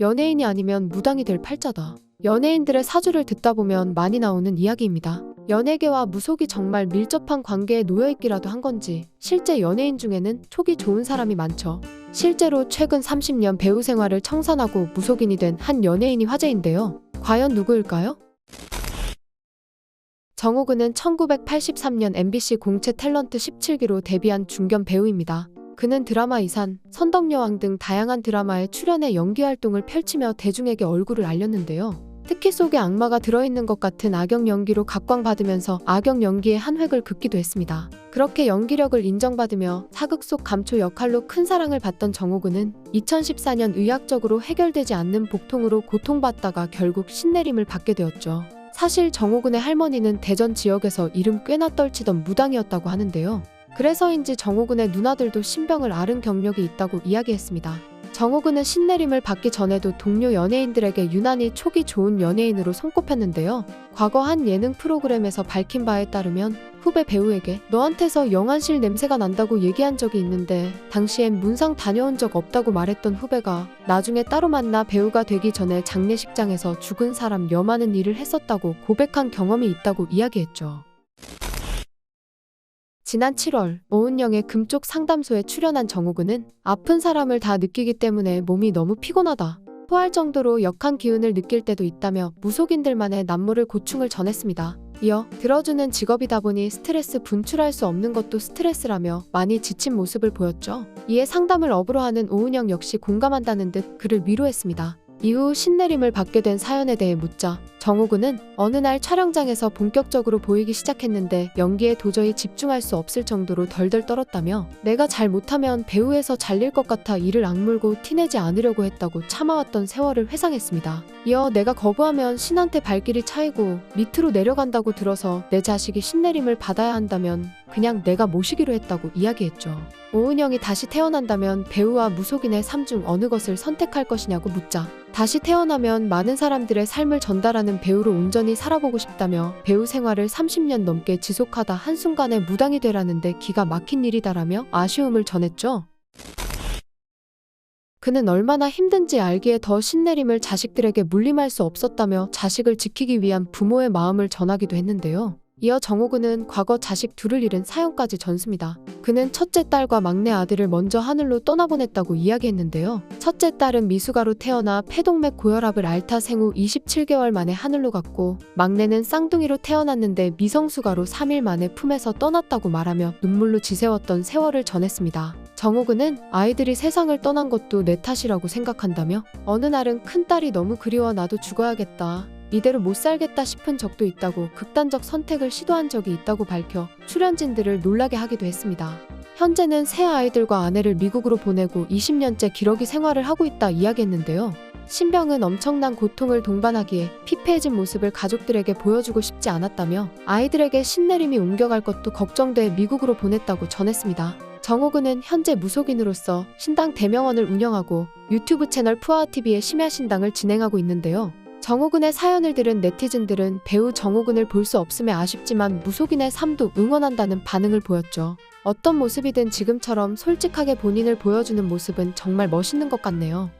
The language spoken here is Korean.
연예인이 아니면 무당이 될 팔자다. 연예인들의 사주를 듣다 보면 많이 나오는 이야기입니다. 연예계와 무속이 정말 밀접한 관계에 놓여있기라도 한 건지 실제 연예인 중에는 촉이 좋은 사람이 많죠. 실제로 최근 30년 배우 생활을 청산하고 무속인이 된 한 연예인이 화제인데요. 과연 누구일까요? 정호근은 1983년 MBC 공채 탤런트 17기로 데뷔한 중견 배우입니다. 그는 드라마 이산, 선덕여왕 등 다양한 드라마에 출연해 연기 활동을 펼치며 대중에게 얼굴을 알렸는데요. 특히 속에 악마가 들어있는 것 같은 악역 연기로 각광받으면서 악역 연기에 한 획을 긋기도 했습니다. 그렇게 연기력을 인정받으며 사극 속 감초 역할로 큰 사랑을 받던 정호근은 2014년 의학적으로 해결되지 않는 복통으로 고통받다가 결국 신내림을 받게 되었죠. 사실 정호근의 할머니는 대전 지역에서 이름 꽤나 떨치던 무당이었다고 하는데요. 그래서인지 정호근의 누나들도 신병을 앓은 경력이 있다고 이야기했습니다. 정호근은 신내림을 받기 전에도 동료 연예인들에게 유난히 촉이 좋은 연예인으로 손꼽혔는데요. 과거 한 예능 프로그램에서 밝힌 바에 따르면 후배 배우에게 너한테서 영안실 냄새가 난다고 얘기한 적이 있는데 당시엔 문상 다녀온 적 없다고 말했던 후배가 나중에 따로 만나 배우가 되기 전에 장례식장에서 죽은 사람 염하는 일을 했었다고 고백한 경험이 있다고 이야기했죠. 지난 7월 오은영의 금쪽 상담소에 출연한 정호근은 아픈 사람을 다 느끼기 때문에 몸이 너무 피곤하다. 토할 정도로 역한 기운을 느낄 때도 있다며 무속인들만의 남모를 고충을 전했습니다. 이어 들어주는 직업이다 보니 스트레스 분출할 수 없는 것도 스트레스라며 많이 지친 모습을 보였죠. 이에 상담을 업으로 하는 오은영 역시 공감한다는 듯 그를 위로했습니다. 이후 신내림을 받게 된 사연에 대해 묻자 정호근은 어느 날 촬영장에서 본격적으로 보이기 시작했는데 연기에 도저히 집중할 수 없을 정도로 덜덜 떨었다며 내가 잘 못하면 배우에서 잘릴 것 같아 이를 악물고 티내지 않으려고 했다고 참아왔던 세월을 회상했습니다. 이어 내가 거부하면 신한테 발길이 차이고 밑으로 내려간다고 들어서 내 자식이 신내림을 받아야 한다면 그냥 내가 모시기로 했다고 이야기했죠. 오은영이 다시 태어난다면 배우와 무속인의 삶 중 어느 것을 선택할 것이냐고 묻자 다시 태어나면 많은 사람들의 삶을 전달하는 배우로 온전히 살아보고 싶다며 배우 생활을 30년 넘게 지속하다 한순간에 무당이 되라는데 기가 막힌 일이다라며 아쉬움을 전했죠. 그는 얼마나 힘든지 알기에 더 신내림을 자식들에게 물림할 수 없었다며 자식을 지키기 위한 부모의 마음을 전하기도 했는데요. 이어 정호근은 과거 자식 둘을 잃은 사연까지 전습니다. 그는 첫째 딸과 막내 아들을 먼저 하늘로 떠나보냈다고 이야기했는데요. 첫째 딸은 미숙아로 태어나 폐동맥 고혈압을 앓다 생후 27개월 만에 하늘로 갔고 막내는 쌍둥이로 태어났는데 미성숙아로 3일 만에 품에서 떠났다고 말하며 눈물로 지새웠던 세월을 전했습니다. 정호근은 아이들이 세상을 떠난 것도 내 탓이라고 생각한다며 어느 날은 큰딸이 너무 그리워 나도 죽어야겠다. 이대로 못 살겠다 싶은 적도 있다고 극단적 선택을 시도한 적이 있다고 밝혀 출연진들을 놀라게 하기도 했습니다. 현재는 새 아이들과 아내를 미국으로 보내고 20년째 기러기 생활을 하고 있다 이야기했는데요. 신병은 엄청난 고통을 동반하기에 피폐해진 모습을 가족들에게 보여주고 싶지 않았다며 아이들에게 신내림이 옮겨갈 것도 걱정돼 미국으로 보냈다고 전했습니다. 정호근은 현재 무속인으로서 신당 대명원을 운영하고 유튜브 채널 푸아TV의 심야 신당을 진행하고 있는데요. 정호근의 사연을 들은 네티즌들은 배우 정호근을 볼 수 없음에 아쉽지만 무속인의 삶도 응원한다는 반응을 보였죠. 어떤 모습이든 지금처럼 솔직하게 본인을 보여주는 모습은 정말 멋있는 것 같네요.